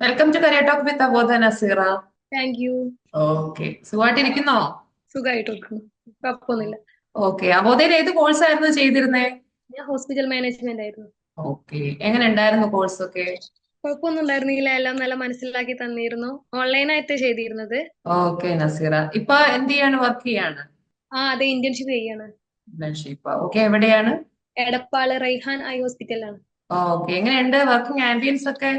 Welcome to career talk with അബോധ Naseera thank you okay സുഖമായിട്ടിരിക്കുന്നോ സുഖമായിട്ടിരിക്കുന്നു കുഴപ്പമൊന്നുമില്ല. ഓക്കെ അബോധയിൽ ഏത് കോഴ്സ് ആയിരുന്നു ചെയ്തിരുന്നേ? ഞാൻ ഹോസ്പിറ്റൽ മാനേജ്മെന്റ് ആയിരുന്നു. ഓക്കെ എങ്ങനെ ഉണ്ടായിരുന്നു കോഴ്സ് ഒക്കെ? കുഴപ്പമൊന്നും ഉണ്ടായിരുന്നില്ല എല്ലാം നല്ല മനസ്സിലാക്കി തന്നിരുന്നു. ഓൺലൈനായിട്ട് ചെയ്തിരുന്നത്. ഓക്കെ നസീറ ഇപ്പൊ എന്ത് ചെയ്യാണ്? വർക്ക് ചെയ്യാണ്? ആ അതെ ഇന്റേൺഷിപ്പ് ചെയ്യാണ്. ഇന്റേൺഷിപ്പ് ഓക്കെ എവിടെയാണ്? എടപ്പാൾ റൈഹാൻ ഐ ഹോസ്പിറ്റലാണ് ഓക്കെ എങ്ങനെയുണ്ട്? വർക്കിംഗ് ആംബിയൻസ് ഒക്കെ?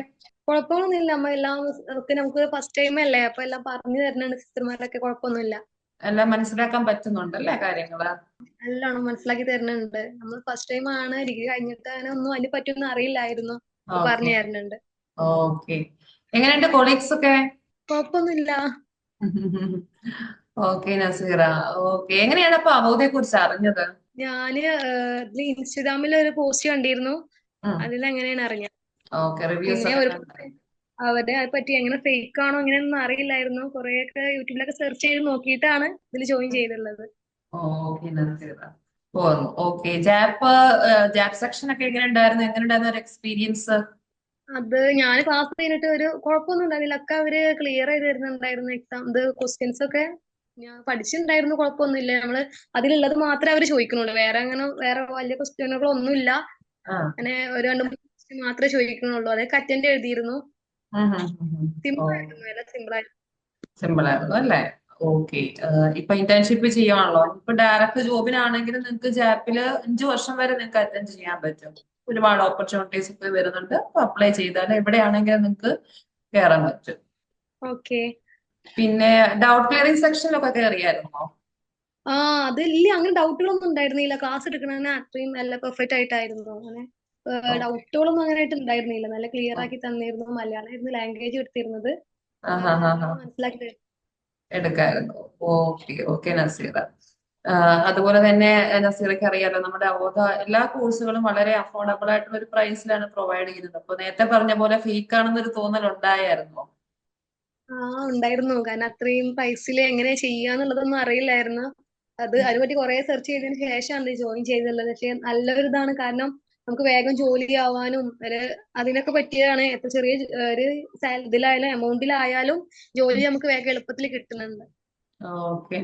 കുഴപ്പമൊന്നുമില്ല. അമ്മ എല്ലാം ഒക്കെ നമുക്ക് ഫസ്റ്റ് ടൈം അല്ലേ? അപ്പൊ എല്ലാം പറഞ്ഞു തരുന്നുണ്ട് സിസ്റ്റർമാരൊക്കെ കുഴപ്പമൊന്നുമില്ല. എല്ലാം മനസ്സിലാക്കാൻ പറ്റുന്നുണ്ടല്ലേ കാര്യങ്ങൾ? എല്ലാം മനസ്സിലാക്കി തരുന്നുണ്ട്. നമ്മൾ ഫസ്റ്റ് ടൈം ആണ്. ഡിഗ്രി കഴിഞ്ഞിട്ട് അങ്ങനെ ഒന്നും അതിന് പറ്റുമെന്ന് അറിയില്ലായിരുന്നു. പറഞ്ഞു തരുന്നുണ്ട്. ഓക്കെ. എങ്ങനെയുണ്ട് കൊളീഗ്സ് ഒക്കെ? കുഴപ്പമൊന്നുമില്ല. ഓക്കെ നസീറ. ഓക്കെ. എങ്ങനെയാണ് അപ്പൊ അവധിയെ കുറിച്ച് അറിഞ്ഞത്? ഞാൻ ഇൻസ്റ്റഗ്രാമിൽ ഒരു പോസ്റ്റ് കണ്ടിരുന്നു. അതിൽ എങ്ങനെയാണ് അറിഞ്ഞത്? പിന്നെ ഒരു അവരെ പറ്റി എങ്ങനെ ഫേക്ക് ആണോ അങ്ങനെയൊന്നും അറിയില്ലായിരുന്നു. കുറെയൊക്കെ യൂട്യൂബിലൊക്കെ സെർച്ച് ചെയ്ത് നോക്കിയിട്ടാണ് ഇതിൽ ജോയിൻ ചെയ്തിട്ടുള്ളത്. ഓക്കെ ജാപ്പ് ജാപ്പ് സെക്ഷൻ ഒക്കെ എങ്ങനെ ഉണ്ടായിരുന്നു? എങ്ങനെ ഉണ്ടായിരുന്നു ഒരു എക്സ്പീരിയൻസ് അത് ഞാൻ ക്ലാസ് കഴിഞ്ഞിട്ട് ഒരു കുഴപ്പമൊന്നും ഉണ്ടായിരുന്നില്ല. ഒക്കെ അവർ ക്ലിയർ ചെയ്ത് തരുന്നുണ്ടായിരുന്നു എക്സാം ഇത് ക്വസ്റ്റ്യൻസ് ഒക്കെ. ഞാൻ പഠിച്ചിട്ടുണ്ടായിരുന്നു കുഴപ്പമൊന്നുമില്ല നമ്മൾ അതിലുള്ളത് മാത്രമേ അവർ ചോദിക്കുന്നുള്ളൂ. വേറെ അങ്ങനെ വേറെ വലിയ ക്വസ്റ്റ്യനുകളൊന്നുമില്ല ഇല്ല അങ്ങനെ ഒരു രണ്ട് മൂന്ന് ക്വസ്റ്റ്യൻ മാത്രമേ ചോദിക്കുന്നുള്ളൂ. അതൊക്കെ അറ്റൻഡ് എഴുതിയിരുന്നു. സിമ്പിൾ ആയിരുന്നു എല്ലാം സിമ്പിൾ ആയിരുന്നു സിമ്പിൾ ആയിരുന്നു അല്ലേ? ഓക്കെ. ഇപ്പൊ ഇന്റേൺഷിപ്പ് ചെയ്യുവാണല്ലോ ഇപ്പൊ ഡയറക്റ്റ് ജോബിനാണെങ്കിലും നിങ്ങൾക്ക് ജാപ്പിൽ അഞ്ചു വർഷം വരെ നിങ്ങൾക്ക് അറ്റൻഡ് ചെയ്യാൻ പറ്റും. ഒരുപാട് ഓപ്പർച്യൂണിറ്റീസ് ഒക്കെ വരുന്നുണ്ട്. അപ്ലൈ ചെയ്താൽ എവിടെയാണെങ്കിലും നിങ്ങൾക്ക് കയറാൻ പറ്റും. ഓക്കെ. പിന്നെ ഡൗട്ട് ക്ലിയറിംഗ് സെക്ഷനിലൊക്കെ കയറിയായിരുന്നോ ആ അതില്ല. അങ്ങനെ ഡൗട്ടുകളൊന്നും ഉണ്ടായിരുന്നില്ല. ക്ലാസ് എടുക്കണതിന് അത്രയും നല്ല പെർഫെക്റ്റ് ആയിട്ടായിരുന്നു. അങ്ങനെ. ഡൗട്ടുകളൊന്നും അങ്ങനെയായിട്ട് ഉണ്ടായിരുന്നില്ല. നല്ല ക്ലിയർ ആക്കി തന്നിരുന്നു. മലയാളമായിരുന്നു ലാംഗ്വേജ് എടുത്തിരുന്നത്. മനസ്സിലാക്കി. എടുക്കായിരുന്നു. Okay okay Naseera. അതുപോലെ തന്നെ നസീറയ്ക്ക് അറിയാലോ നമ്മുടെ അവബോധ എല്ലാ കോഴ്സുകളും വളരെ അഫോർഡബിൾ ആയിട്ടുള്ള ഒരു പ്രൈസിലാണ് പ്രൊവൈഡ് ചെയ്യുന്നത്. അപ്പൊ നേരത്തെ പറഞ്ഞ പോലെ ഫേക്ക് ആണെന്നൊരു തോന്നൽ ഉണ്ടായിരുന്നോ ആ ഉണ്ടായിരുന്നു. കാരണം അത്രയും പൈസയിൽ എങ്ങനെ ചെയ്യാന്നുള്ളതൊന്നും അറിയില്ലായിരുന്നു. അത് അതിനെപ്പറ്റി കുറെ സെർച്ച് ചെയ്തതിന് ശേഷമാണ് ജോയിൻ ചെയ്തുള്ളത്. പക്ഷെ നല്ലൊരു ഇതാണ് കാരണം നമുക്ക് വേഗം ജോലി ആവാനും ഒരു അതിനൊക്കെ പറ്റിയതാണ്. എത്ര ചെറിയ ഒരു ഇതിലായാലും എമൗണ്ടിലായാലും ജോലി നമുക്ക് വേഗം എളുപ്പത്തിൽ കിട്ടുന്നുണ്ട്. ഓക്കെ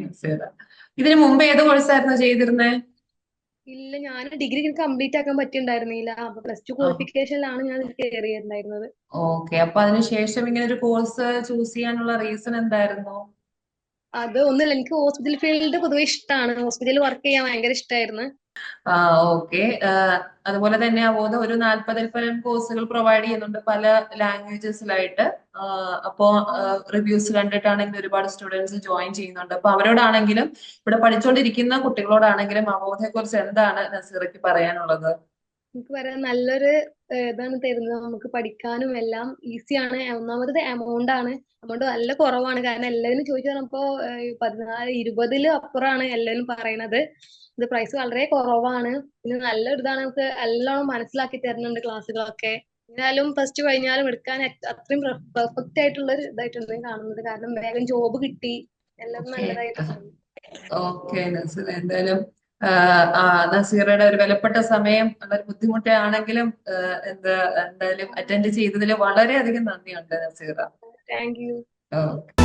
ഇതിനു മുമ്പ് ഏത് കോഴ്സായിരുന്നു ചെയ്തിരുന്നത് ഇല്ല ഞാൻ ഡിഗ്രി കംപ്ലീറ്റ് ആക്കാൻ പറ്റിണ്ടായിരുന്നില്ല. അപ്പൊ പ്ലസ് ടു ക്വാളിഫിക്കേഷനിലാണ് ഞാൻ കയറിയിട്ടുണ്ടായിരുന്നത്. ഓക്കെ അപ്പൊ അതിനുശേഷം ഇങ്ങനെ ഒരു കോഴ്സ് ചൂസ് ചെയ്യാനുള്ള റീസൺ എന്തായിരുന്നു? അത് ഒന്നുമില്ല എനിക്ക് ഹോസ്പിറ്റൽ ഫീൽഡ് പൊതുവെ ഇഷ്ടമാണ് ഹോസ്പിറ്റലിൽ വർക്ക് ചെയ്യാൻ ഭയങ്കര ഇഷ്ടമായിരുന്നു ഓക്കെ. അതുപോലെ തന്നെ അവബോധം ഒരു നാൽപ്പതിൽ പരം കോഴ്സുകൾ പ്രൊവൈഡ് ചെയ്യുന്നുണ്ട് പല ലാംഗ്വേജസിലായിട്ട് അപ്പോ റിവ്യൂസ് കണ്ടിട്ടാണെങ്കിലും ഒരുപാട് സ്റ്റുഡൻസ് ജോയിൻ ചെയ്യുന്നുണ്ട്. അപ്പൊ അവരോടാണെങ്കിലും ഇവിടെ പഠിച്ചുകൊണ്ടിരിക്കുന്ന കുട്ടികളോടാണെങ്കിലും അവബോധത്തെ കുറിച്ച് എന്താണ് നസീറയ്ക്ക് പറയാനുള്ളത്? എനിക്ക് പറയാൻ നല്ലൊരു ഇതാണ് തരുന്നത്. നമുക്ക് പഠിക്കാനും എല്ലാം ഈസിയാണ് ഒന്നാമത് എമൗണ്ട് ആണ്. എമൗണ്ട് നല്ല കുറവാണ്. കാരണം എല്ലാവരും ചോദിച്ചു പറഞ്ഞപ്പോ പതിനാല് ഇരുപതിൽ അപ്പുറമാണ് എല്ലാവരും പറയണത്. ഇത് പ്രൈസ് വളരെ കുറവാണ്. പിന്നെ നല്ലൊരു ഇതാണ്. നമുക്ക് നല്ലോണം മനസ്സിലാക്കി തരുന്നുണ്ട് ക്ലാസ്സുകളൊക്കെ. എന്നാലും ഫസ്റ്റ് ടു കഴിഞ്ഞാലും എടുക്കാൻ അത്ര- അത്രയും പെർഫെക്റ്റ് ആയിട്ടുള്ള ഒരു ഇതായിട്ടുണ്ട് കാണുന്നത്. കാരണം വേഗം ജോബ് കിട്ടി. എല്ലാം. നല്ലതായിട്ട്. ഓക്കെ എന്തായാലും നസീറയുടെ ഒരു വിലപ്പെട്ട സമയം വളരെ ബുദ്ധിമുട്ടാണെങ്കിലും എന്താ എന്തായാലും അറ്റൻഡ് ചെയ്തതിൽ വളരെയധികം നന്ദിയുണ്ട് നസീറ. Thank you okay.